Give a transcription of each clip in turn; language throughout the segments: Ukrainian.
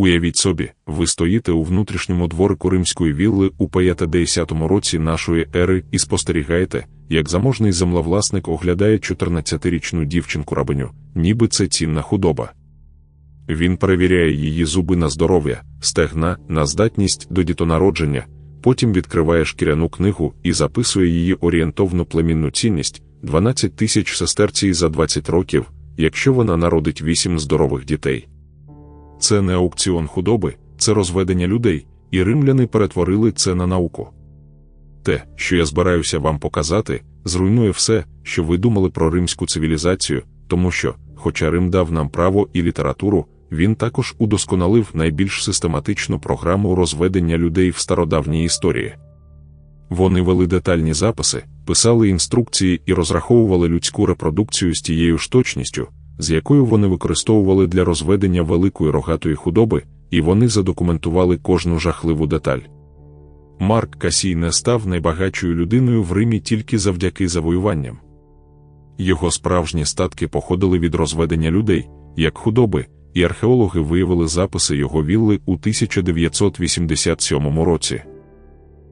Уявіть собі, ви стоїте у внутрішньому дворику римської вілли у 50 році нашої ери і спостерігаєте, як заможний землевласник оглядає 14-річну дівчинку рабиню, ніби це цінна худоба. Він перевіряє її зуби на здоров'я, стегна, на здатність до дітонародження, потім відкриває шкіряну книгу і записує її орієнтовну племінну цінність 12 тисяч сестерцій за 20 років, якщо вона народить 8 здорових дітей. Це не аукціон худоби, це розведення людей, і римляни перетворили це на науку. Те, що я збираюся вам показати, зруйнує все, що ви думали про римську цивілізацію, тому що, хоча Рим дав нам право і літературу, він також удосконалив найбільш систематичну програму розведення людей в стародавній історії. Вони вели детальні записи, писали інструкції і розраховували людську репродукцію з тією ж точністю, з якою вони використовували для розведення великої рогатої худоби, і вони задокументували кожну жахливу деталь. Марк Касій не став найбагатшою людиною в Римі тільки завдяки завоюванням. Його справжні статки походили від розведення людей, як худоби, і археологи виявили записи його вілли у 1987 році.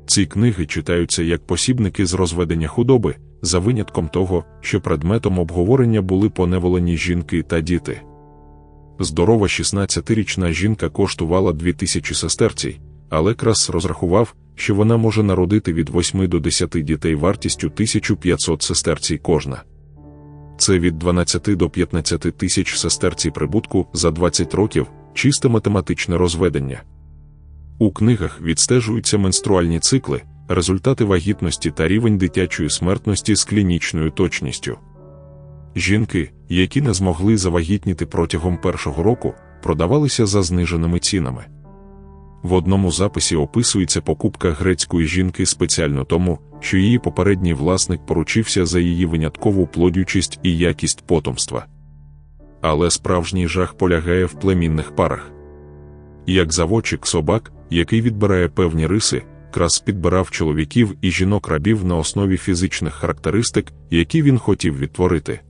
Ці книги читаються як посібники з розведення худоби, за винятком того, що предметом обговорення були поневолені жінки та діти. Здорова 16-річна жінка коштувала 2000 сестерцій, але крас розрахував, що вона може народити від 8 до 10 дітей вартістю 1500 сестерцій кожна. Це від 12 до 15 тисяч сестерцій прибутку за 20 років, чисте математичне розведення. У книгах відстежуються менструальні цикли, результати вагітності та рівень дитячої смертності з клінічною точністю. Жінки, які не змогли завагітніти протягом першого року, продавалися за зниженими цінами. В одному записі описується покупка грецької жінки спеціально тому, що її попередній власник поручився за її виняткову плодючість і якість потомства. Але справжній жах полягає в племінних парах. Як заводчик собак, який відбирає певні риси, крас підбирав чоловіків і жінок рабів на основі фізичних характеристик, які він хотів відтворити.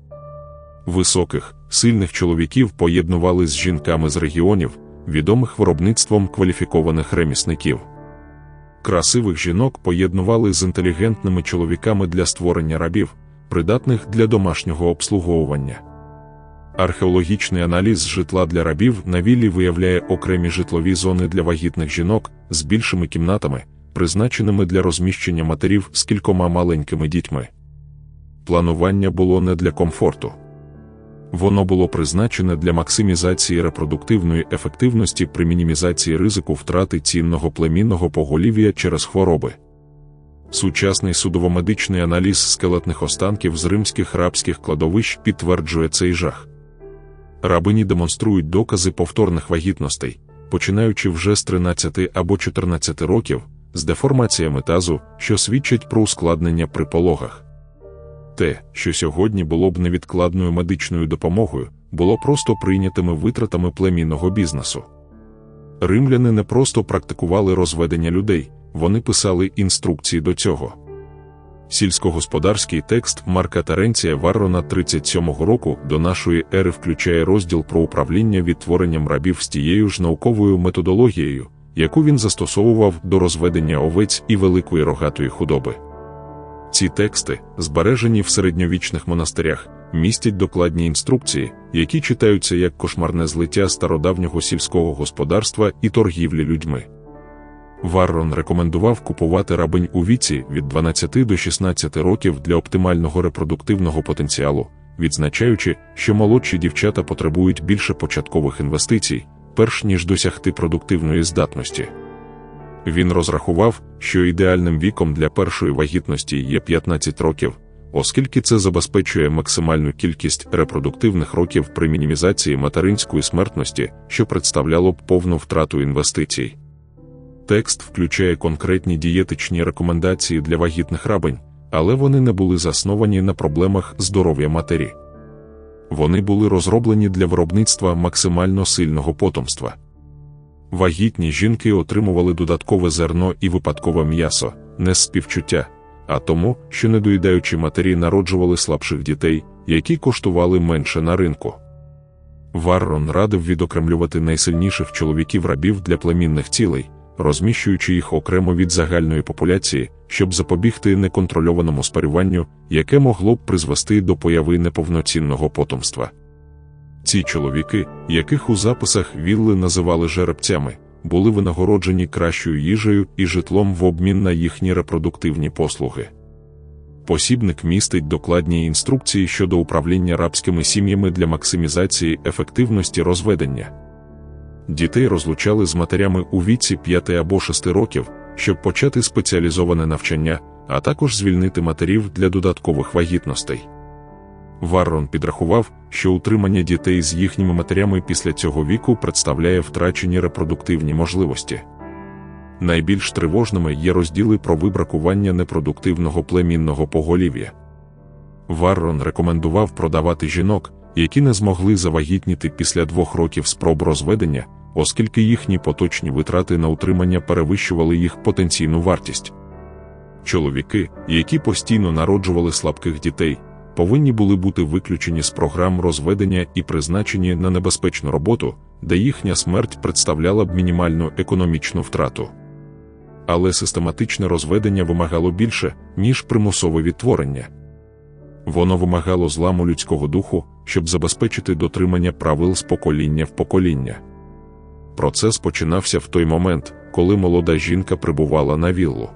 Високих, сильних чоловіків поєднували з жінками з регіонів, відомих виробництвом кваліфікованих ремісників. Красивих жінок поєднували з інтелігентними чоловіками для створення рабів, придатних для домашнього обслуговування. Археологічний аналіз житла для рабів на віллі виявляє окремі житлові зони для вагітних жінок з більшими кімнатами, призначеними для розміщення матерів з кількома маленькими дітьми. Планування було не для комфорту. Воно було призначене для максимізації репродуктивної ефективності при мінімізації ризику втрати цінного племінного поголів'я через хвороби. Сучасний судово-медичний аналіз скелетних останків з римських рабських кладовищ підтверджує цей жах. Рабині демонструють докази повторних вагітностей, починаючи вже з 13 або 14 років, з деформаціями тазу, що свідчать про ускладнення при пологах. Те, що сьогодні було б невідкладною медичною допомогою, було просто прийнятими витратами племінного бізнесу. Римляни не просто практикували розведення людей, вони писали інструкції до цього. Сільськогосподарський текст Марка Теренція Варрона 37-го року до нашої ери включає розділ про управління відтворенням рабів з тією ж науковою методологією, яку він застосовував до розведення овець і великої рогатої худоби. Ці тексти, збережені в середньовічних монастирях, містять докладні інструкції, які читаються як кошмарне злиття стародавнього сільського господарства і торгівлі людьми. Варрон рекомендував купувати рабинь у віці від 12 до 16 років для оптимального репродуктивного потенціалу, відзначаючи, що молодші дівчата потребують більше початкових інвестицій, перш ніж досягти продуктивної здатності. Він розрахував, що ідеальним віком для першої вагітності є 15 років, оскільки це забезпечує максимальну кількість репродуктивних років при мінімізації материнської смертності, що представляло б повну втрату інвестицій. Текст включає конкретні дієтичні рекомендації для вагітних рабинь, але вони не були засновані на проблемах здоров'я матері. Вони були розроблені для виробництва максимально сильного потомства. Вагітні жінки отримували додаткове зерно і випадкове м'ясо, не з співчуття, а тому, що недоїдаючі матері народжували слабших дітей, які коштували менше на ринку. Варрон радив відокремлювати найсильніших чоловіків рабів для племінних цілей, розміщуючи їх окремо від загальної популяції, щоб запобігти неконтрольованому спарюванню, яке могло б призвести до появи неповноцінного потомства. Ці чоловіки, яких у записах вілли називали жеребцями, були винагороджені кращою їжею і житлом в обмін на їхні репродуктивні послуги. Посібник містить докладні інструкції щодо управління рабськими сім'ями для максимізації ефективності розведення. Дітей розлучали з матерями у віці 5 або 6 років, щоб почати спеціалізоване навчання, а також звільнити матерів для додаткових вагітностей. Варрон підрахував, що утримання дітей з їхніми матерями після цього віку представляє втрачені репродуктивні можливості. Найбільш тривожними є розділи про вибракування непродуктивного племінного поголів'я. Варрон рекомендував продавати жінок, які не змогли завагітніти після двох років спроб розведення, оскільки їхні поточні витрати на утримання перевищували їх потенційну вартість. Чоловіки, які постійно народжували слабких дітей, повинні були бути виключені з програм розведення і призначені на небезпечну роботу, де їхня смерть представляла б мінімальну економічну втрату. Але систематичне розведення вимагало більше, ніж примусове відтворення. Воно вимагало зламу людського духу, щоб забезпечити дотримання правил з покоління в покоління. Процес починався в той момент, коли молода жінка прибувала на віллу.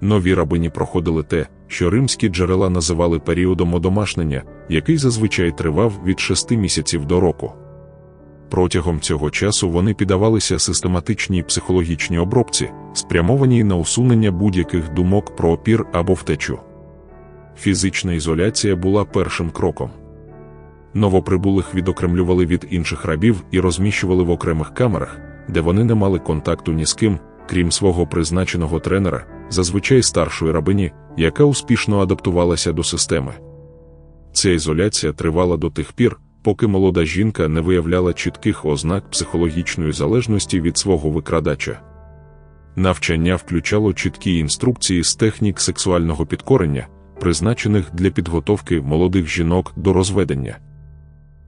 Нові рабині проходили те, що римські джерела називали періодом одомашнення, який зазвичай тривав від шести місяців до року. Протягом цього часу вони піддавалися систематичній психологічній обробці, спрямованій на усунення будь-яких думок про опір або втечу. Фізична ізоляція була першим кроком. Новоприбулих відокремлювали від інших рабів і розміщували в окремих камерах, де вони не мали контакту ні з ким, крім свого призначеного тренера, зазвичай старшої рабині, яка успішно адаптувалася до системи. Ця ізоляція тривала до тих пір, поки молода жінка не виявляла чітких ознак психологічної залежності від свого викрадача. Навчання включало чіткі інструкції з технік сексуального підкорення, призначених для підготовки молодих жінок до розведення.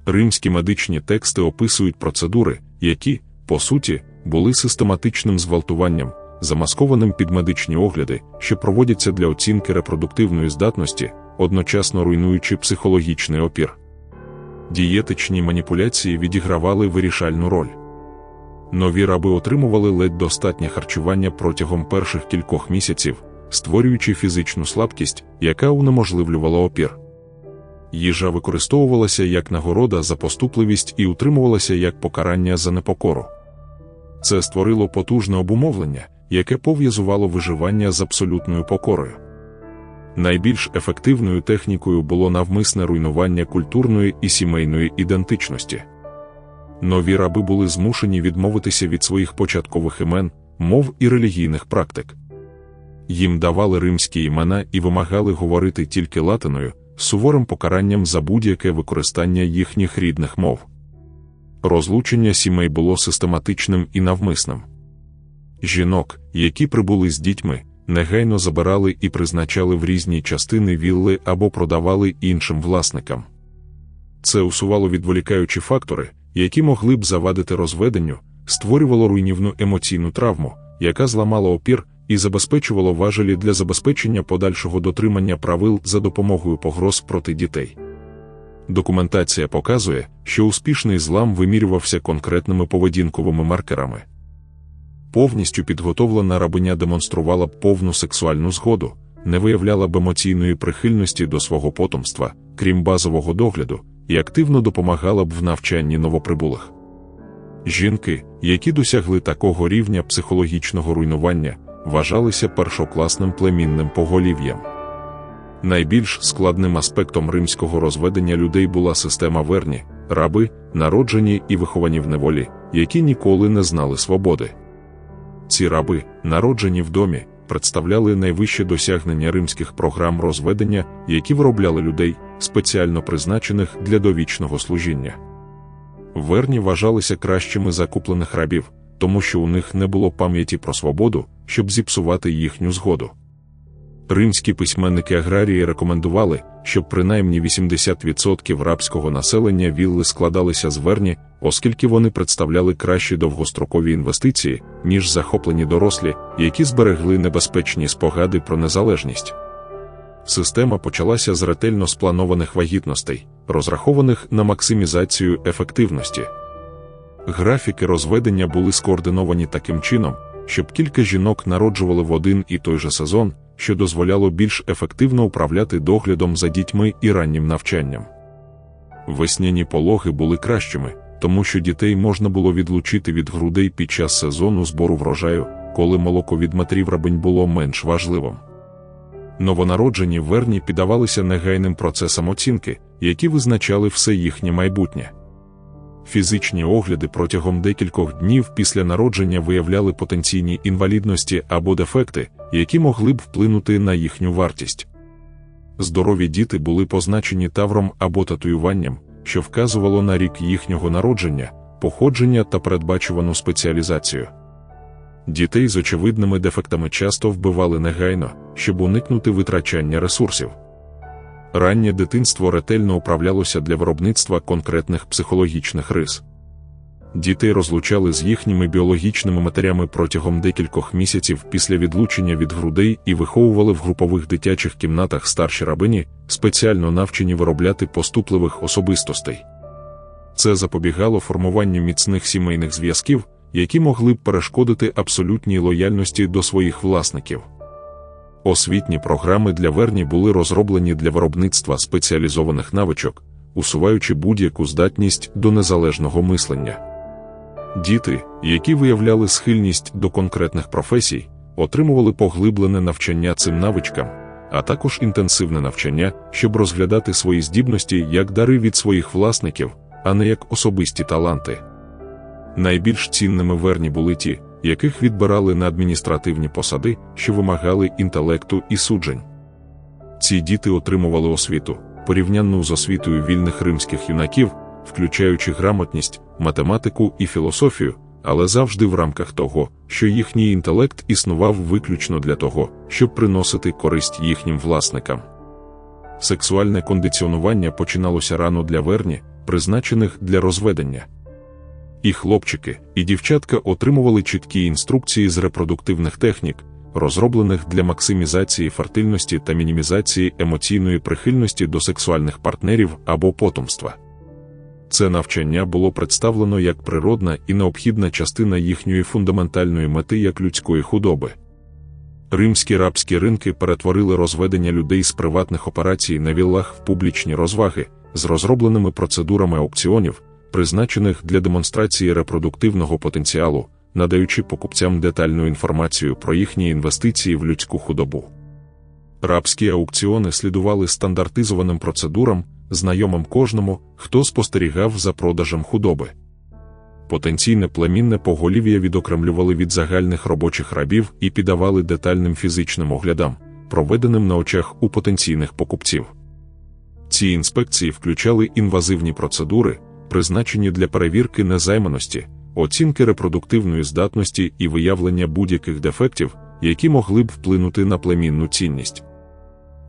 Римські медичні тексти описують процедури, які, по суті, були систематичним зґвалтуванням, замаскованим під медичні огляди, що проводяться для оцінки репродуктивної здатності, одночасно руйнуючи психологічний опір. Дієтичні маніпуляції відігравали вирішальну роль. Нові раби отримували ледь достатнє харчування протягом перших кількох місяців, створюючи фізичну слабкість, яка унеможливлювала опір. Їжа використовувалася як нагорода за поступливість і утримувалася як покарання за непокору. Це створило потужне обумовлення, яке пов'язувало виживання з абсолютною покорою. Найбільш ефективною технікою було навмисне руйнування культурної і сімейної ідентичності. Нові раби були змушені відмовитися від своїх початкових імен, мов і релігійних практик. Їм давали римські імена і вимагали говорити тільки латиною, суворим покаранням за будь-яке використання їхніх рідних мов. Розлучення сімей було систематичним і навмисним. Жінок, які прибули з дітьми, негайно забирали і призначали в різні частини вілли або продавали іншим власникам. Це усувало відволікаючі фактори, які могли б завадити розведенню, створювало руйнівну емоційну травму, яка зламала опір і забезпечувало важелі для забезпечення подальшого дотримання правил за допомогою погроз проти дітей. Документація показує, що успішний злам вимірювався конкретними поведінковими маркерами. Повністю підготовлена рабиня демонструвала повну сексуальну згоду, не виявляла б емоційної прихильності до свого потомства, крім базового догляду, і активно допомагала б в навчанні новоприбулих. Жінки, які досягли такого рівня психологічного руйнування, вважалися першокласним племінним поголів'ям. Найбільш складним аспектом римського розведення людей була система верні, раби, народжені і виховані в неволі, які ніколи не знали свободи. Ці раби, народжені в домі, представляли найвище досягнення римських програм розведення, які виробляли людей, спеціально призначених для довічного служіння. Верні вважалися кращими закуплених рабів, тому що у них не було пам'яті про свободу, щоб зіпсувати їхню згоду. Римські письменники аграрії рекомендували, щоб принаймні 80% рабського населення вілли складалися з верні, оскільки вони представляли кращі довгострокові інвестиції, ніж захоплені дорослі, які зберегли небезпечні спогади про незалежність. Система почалася з ретельно спланованих вагітностей, розрахованих на максимізацію ефективності. Графіки розведення були скоординовані таким чином, щоб кілька жінок народжували в один і той же сезон, що дозволяло більш ефективно управляти доглядом за дітьми і раннім навчанням. Весняні пологи були кращими, тому що дітей можна було відлучити від грудей під час сезону збору врожаю, коли молоко від матерів рабинь було менш важливим. Новонароджені верні піддавалися негайним процесам оцінки, які визначали все їхнє майбутнє. Фізичні огляди протягом декількох днів після народження виявляли потенційні інвалідності або дефекти, які могли б вплинути на їхню вартість. Здорові діти були позначені тавром або татуюванням, що вказувало на рік їхнього народження, походження та передбачувану спеціалізацію. Дітей з очевидними дефектами часто вбивали негайно, щоб уникнути витрачання ресурсів. Раннє дитинство ретельно управлялося для виробництва конкретних психологічних рис. Дітей розлучали з їхніми біологічними матерями протягом декількох місяців після відлучення від грудей і виховували в групових дитячих кімнатах старші рабині, спеціально навчені виробляти поступливих особистостей. Це запобігало формуванню міцних сімейних зв'язків, які могли б перешкодити абсолютній лояльності до своїх власників. Освітні програми для верні були розроблені для виробництва спеціалізованих навичок, усуваючи будь-яку здатність до незалежного мислення. Діти, які виявляли схильність до конкретних професій, отримували поглиблене навчання цим навичкам, а також інтенсивне навчання, щоб розглядати свої здібності як дари від своїх власників, а не як особисті таланти. Найбільш цінними верні були ті, яких відбирали на адміністративні посади, що вимагали інтелекту і суджень. Ці діти отримували освіту, порівнянну з освітою вільних римських юнаків, включаючи грамотність, математику і філософію, але завжди в рамках того, що їхній інтелект існував виключно для того, щоб приносити користь їхнім власникам. Сексуальне кондиціонування починалося рано для верні, призначених для розведення. І хлопчики, і дівчатка отримували чіткі інструкції з репродуктивних технік, розроблених для максимізації фертильності та мінімізації емоційної прихильності до сексуальних партнерів або потомства. Це навчання було представлено як природна і необхідна частина їхньої фундаментальної мети як людської худоби. Римські рабські ринки перетворили розведення людей з приватних операцій на віллах в публічні розваги з розробленими процедурами аукціонів призначених для демонстрації репродуктивного потенціалу, надаючи покупцям детальну інформацію про їхні інвестиції в людську худобу. Рабські аукціони слідували стандартизованим процедурам, знайомим кожному, хто спостерігав за продажем худоби. Потенційне племінне поголів'я відокремлювали від загальних робочих рабів і піддавали детальним фізичним оглядам, проведеним на очах у потенційних покупців. Ці інспекції включали інвазивні процедури, призначені для перевірки незайманості, оцінки репродуктивної здатності і виявлення будь-яких дефектів, які могли б вплинути на племінну цінність.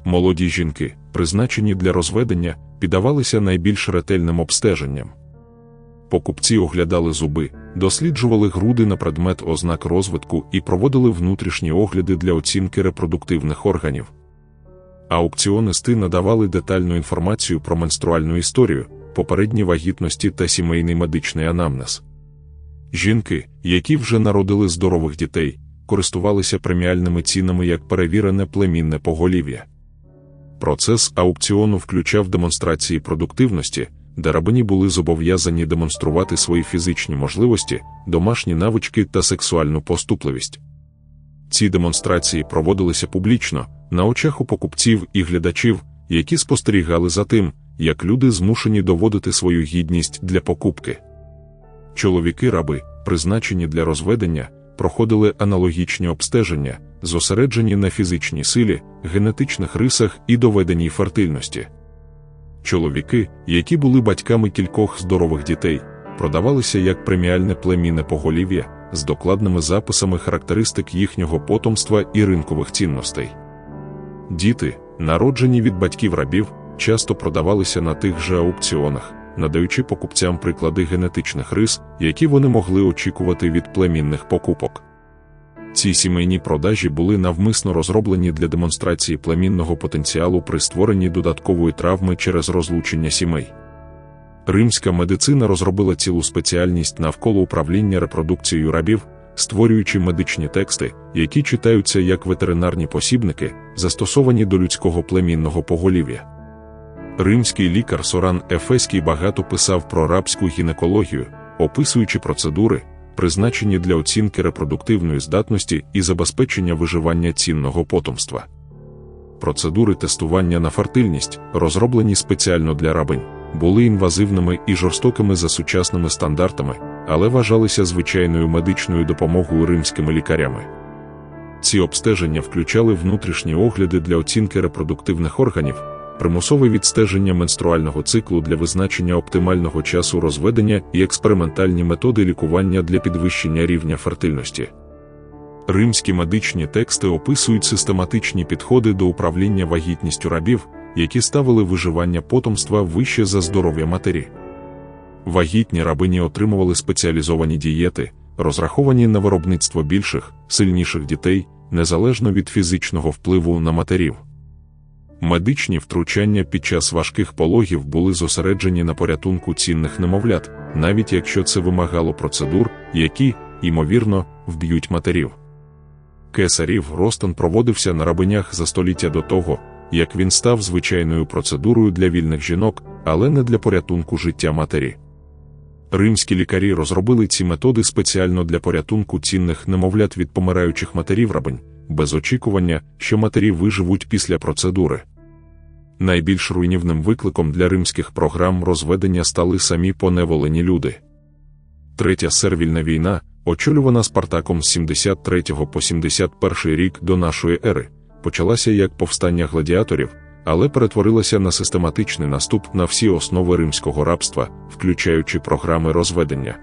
Молоді жінки, призначені для розведення, піддавалися найбільш ретельним обстеженням. Покупці оглядали зуби, досліджували груди на предмет ознак розвитку і проводили внутрішні огляди для оцінки репродуктивних органів. Аукціонисти надавали детальну інформацію про менструальну історію, попередні вагітності та сімейний медичний анамнез. Жінки, які вже народили здорових дітей, користувалися преміальними цінами як перевірене племінне поголів'я. Процес аукціону включав демонстрації продуктивності, де рабині були зобов'язані демонструвати свої фізичні можливості, домашні навички та сексуальну поступливість. Ці демонстрації проводилися публічно, на очах у покупців і глядачів, які спостерігали за тим, як люди змушені доводити свою гідність для покупки. Чоловіки раби, призначені для розведення, проходили аналогічні обстеження, зосереджені на фізичній силі, генетичних рисах і доведеній фертильності. Чоловіки, які були батьками кількох здорових дітей, продавалися як преміальне племінне поголів'я з докладними записами характеристик їхнього потомства і ринкових цінностей. Діти, народжені від батьків рабів, часто продавалися на тих же аукціонах, надаючи покупцям приклади генетичних рис, які вони могли очікувати від племінних покупок. Ці сімейні продажі були навмисно розроблені для демонстрації племінного потенціалу при створенні додаткової травми через розлучення сімей. Римська медицина розробила цілу спеціальність навколо управління репродукцією рабів, створюючи медичні тексти, які читаються як ветеринарні посібники, застосовані до людського племінного поголів'я. Римський лікар Соран Ефеський багато писав про рабську гінекологію, описуючи процедури, призначені для оцінки репродуктивної здатності і забезпечення виживання цінного потомства. Процедури тестування на фертильність, розроблені спеціально для рабинь, були інвазивними і жорстокими за сучасними стандартами, але вважалися звичайною медичною допомогою римськими лікарями. Ці обстеження включали внутрішні огляди для оцінки репродуктивних органів примусове відстеження менструального циклу для визначення оптимального часу розведення і експериментальні методи лікування для підвищення рівня фертильності. Римські медичні тексти описують систематичні підходи до управління вагітністю рабів, які ставили виживання потомства вище за здоров'я матері. Вагітні рабині отримували спеціалізовані дієти, розраховані на виробництво більших, сильніших дітей, незалежно від фізичного впливу на матерів. Медичні втручання під час важких пологів були зосереджені на порятунку цінних немовлят, навіть якщо це вимагало процедур, які, ймовірно, вб'ють матерів. Кесарів Ростон проводився на рабинях за століття до того, як він став звичайною процедурою для вільних жінок, але не для порятунку життя матері. Римські лікарі розробили ці методи спеціально для порятунку цінних немовлят від помираючих матерів рабинь без очікування, що матері виживуть після процедури. Найбільш руйнівним викликом для римських програм розведення стали самі поневолені люди. Третя сервільна війна, очолювана Спартаком з 73 по 71 рік до нашої ери, почалася як повстання гладіаторів, але перетворилася на систематичний наступ на всі основи римського рабства, включаючи програми розведення.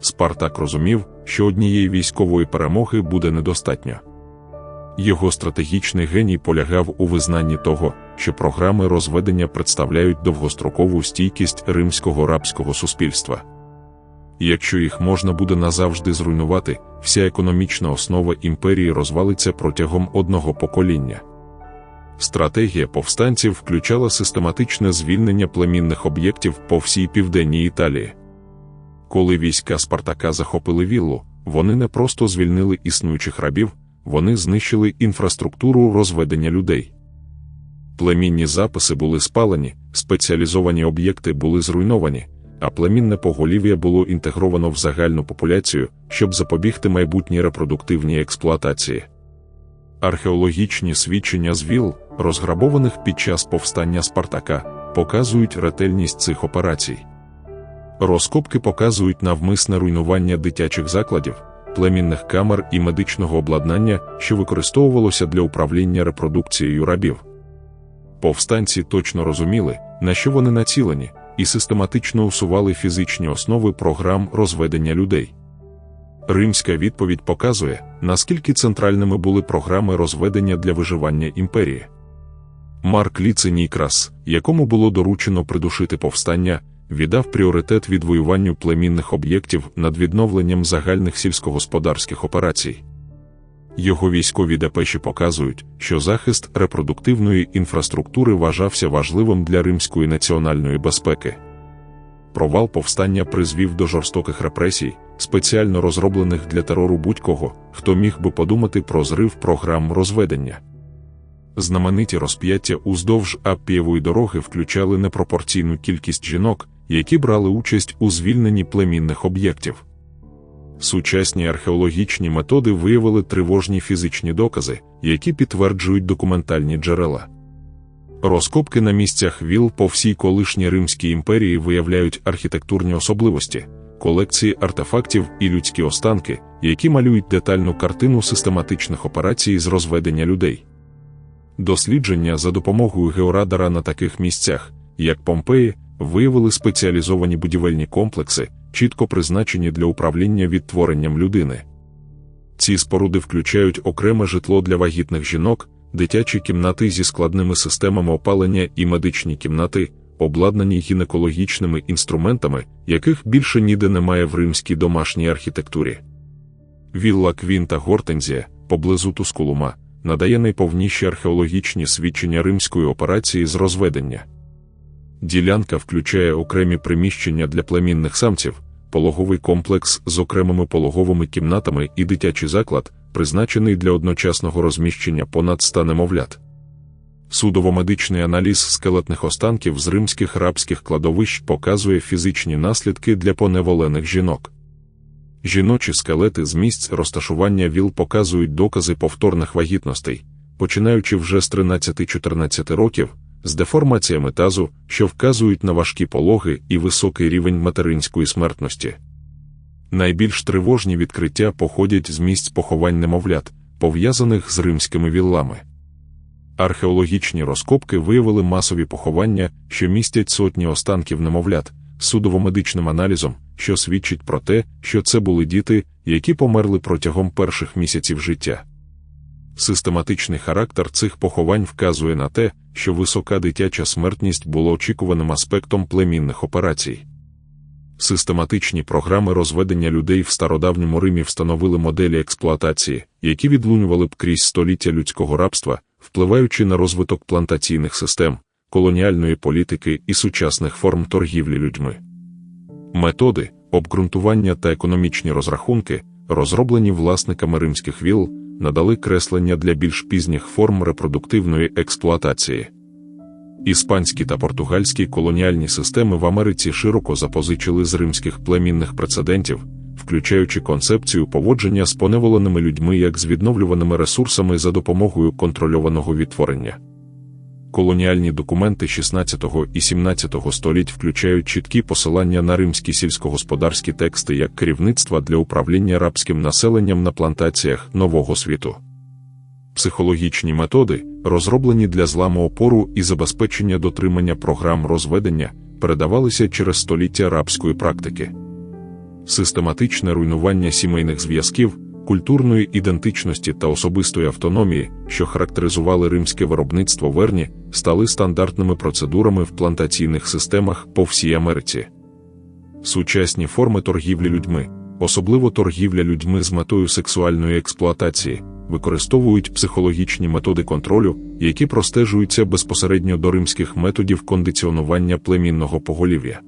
Спартак розумів, що однієї військової перемоги буде недостатньо. Його стратегічний геній полягав у визнанні того, що програми розведення представляють довгострокову стійкість римського рабського суспільства. Якщо їх можна буде назавжди зруйнувати, вся економічна основа імперії розвалиться протягом одного покоління. Стратегія повстанців включала систематичне звільнення племінних об'єктів по всій південній Італії. Коли війська Спартака захопили віллу, вони не просто звільнили існуючих рабів вони знищили інфраструктуру розведення людей. Племінні записи були спалені, спеціалізовані об'єкти були зруйновані, а племінне поголів'я було інтегровано в загальну популяцію, щоб запобігти майбутній репродуктивній експлуатації. Археологічні свідчення з віл, розграбованих під час повстання Спартака, показують ретельність цих операцій. Розкопки показують навмисне руйнування дитячих закладів племінних камер і медичного обладнання, що використовувалося для управління репродукцією рабів. Повстанці точно розуміли, на що вони націлені, і систематично усували фізичні основи програм розведення людей. Римська відповідь показує, наскільки центральними були програми розведення для виживання імперії. Марк Ліциній Крас, якому було доручено придушити повстання, віддав пріоритет відвоюванню племінних об'єктів над відновленням загальних сільськогосподарських операцій. Його військові депеші показують, що захист репродуктивної інфраструктури вважався важливим для римської національної безпеки. Провал повстання призвів до жорстоких репресій, спеціально розроблених для терору будь-кого, хто міг би подумати про зрив програм розведення. Знамениті розп'яття уздовж Аппієвої дороги включали непропорційну кількість жінок, які брали участь у звільненні племінних об'єктів. Сучасні археологічні методи виявили тривожні фізичні докази, які підтверджують документальні джерела. Розкопки на місцях віл по всій колишній Римській імперії виявляють архітектурні особливості, колекції артефактів і людські останки, які малюють детальну картину систематичних операцій з розведення людей. Дослідження за допомогою георадара на таких місцях, як Помпеї, виявили спеціалізовані будівельні комплекси, чітко призначені для управління відтворенням людини. Ці споруди включають окреме житло для вагітних жінок, дитячі кімнати зі складними системами опалення і медичні кімнати, обладнані гінекологічними інструментами, яких більше ніде немає в римській домашній архітектурі. Вілла Квінта Гортензія поблизу Тускулума надає найповніші археологічні свідчення римської операції з розведення. Ділянка включає окремі приміщення для племінних самців, пологовий комплекс з окремими пологовими кімнатами і дитячий заклад, призначений для одночасного розміщення понад ста немовлят. Судово-медичний аналіз скелетних останків з римських рабських кладовищ показує фізичні наслідки для поневолених жінок. Жіночі скелети з місць розташування віл показують докази повторних вагітностей, починаючи вже з 13-14 років, з деформаціями тазу, що вказують на важкі пологи і високий рівень материнської смертності. Найбільш тривожні відкриття походять з місць поховань немовлят, пов'язаних з римськими віллами. Археологічні розкопки виявили масові поховання, що містять сотні останків немовлят, судово-медичним аналізом, що свідчить про те, що це були діти, які померли протягом перших місяців життя. Систематичний характер цих поховань вказує на те, що висока дитяча смертність була очікуваним аспектом племінних операцій. Систематичні програми розведення людей в стародавньому Римі встановили моделі експлуатації, які відлунювали б крізь століття людського рабства, впливаючи на розвиток плантаційних систем, колоніальної політики і сучасних форм торгівлі людьми. Методи, обґрунтування та економічні розрахунки, розроблені власниками римських віл, надали креслення для більш пізніх форм репродуктивної експлуатації. Іспанські та португальські колоніальні системи в Америці широко запозичили з римських племінних прецедентів, включаючи концепцію поводження з поневоленими людьми як з відновлюваними ресурсами за допомогою контрольованого відтворення. Колоніальні документи 16 і 17 століть включають чіткі посилання на римські сільськогосподарські тексти як керівництва для управління рабським населенням на плантаціях нового світу. Психологічні методи, розроблені для зламу опору і забезпечення дотримання програм розведення, передавалися через століття рабської практики. Систематичне руйнування сімейних зв'язків, культурної ідентичності та особистої автономії, що характеризували римське виробництво верні, стали стандартними процедурами в плантаційних системах по всій Америці. Сучасні форми торгівлі людьми, особливо торгівля людьми з метою сексуальної експлуатації, використовують психологічні методи контролю, які простежуються безпосередньо до римських методів кондиціонування племінного поголів'я.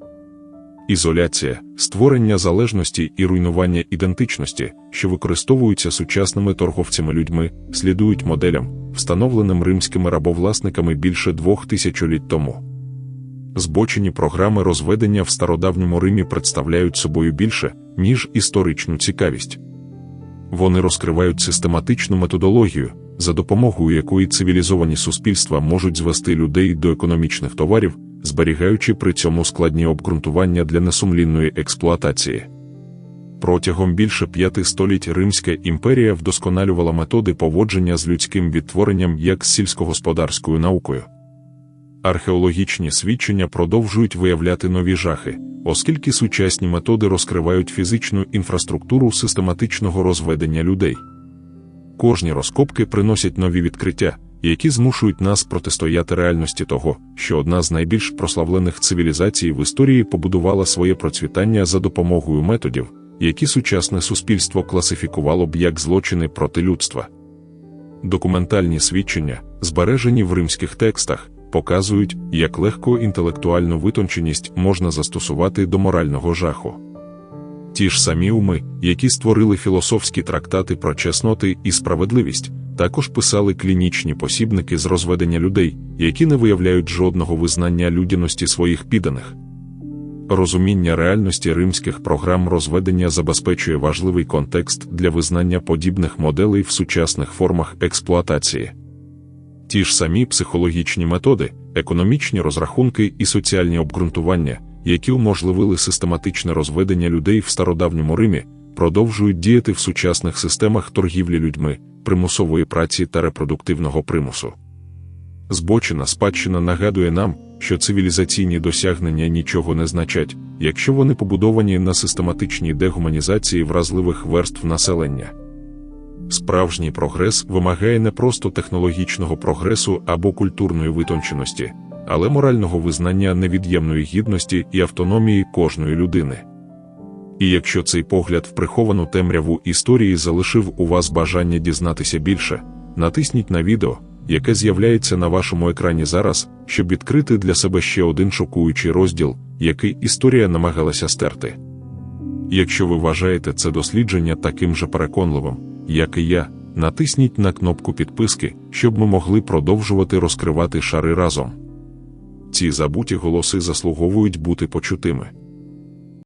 Ізоляція, створення залежності і руйнування ідентичності, що використовуються сучасними торговцями людьми, слідують моделям, встановленим римськими рабовласниками більше двох тисячоліть тому. Збочені програми розведення в стародавньому Римі представляють собою більше, ніж історичну цікавість. Вони розкривають систематичну методологію, за допомогою якої цивілізовані суспільства можуть звести людей до економічних товарів, зберігаючи при цьому складні обґрунтування для несумлінної експлуатації. Протягом більше п'яти століть Римська імперія вдосконалювала методи поводження з людським відтворенням як з сільськогосподарською наукою. Археологічні свідчення продовжують виявляти нові жахи, оскільки сучасні методи розкривають фізичну інфраструктуру систематичного розведення людей. Кожні розкопки приносять нові відкриття, які змушують нас протистояти реальності того, що одна з найбільш прославлених цивілізацій в історії побудувала своє процвітання за допомогою методів, які сучасне суспільство класифікувало б як злочини проти людства. Документальні свідчення, збережені в римських текстах, показують, як легко інтелектуальну витонченість можна застосувати до морального жаху. Ті ж самі уми, які створили філософські трактати про чесноти і справедливість, також писали клінічні посібники з розведення людей, які не виявляють жодного визнання людяності своїх підданих. Розуміння реальності римських програм розведення забезпечує важливий контекст для визнання подібних моделей в сучасних формах експлуатації. Ті ж самі психологічні методи, економічні розрахунки і соціальні обґрунтування, які уможливили систематичне розведення людей в стародавньому Римі, продовжують діяти в сучасних системах торгівлі людьми, примусової праці та репродуктивного примусу. Збочена спадщина нагадує нам, що цивілізаційні досягнення нічого не значать, якщо вони побудовані на систематичній дегуманізації вразливих верств населення. Справжній прогрес вимагає не просто технологічного прогресу або культурної витонченості, але морального визнання невід'ємної гідності і автономії кожної людини. І якщо цей погляд в приховану темряву історії залишив у вас бажання дізнатися більше, натисніть на відео, яке з'являється на вашому екрані зараз, щоб відкрити для себе ще один шокуючий розділ, який історія намагалася стерти. Якщо ви вважаєте це дослідження таким же переконливим, як і я, натисніть на кнопку підписки, щоб ми могли продовжувати розкривати шари разом. Ці забуті голоси заслуговують бути почутими.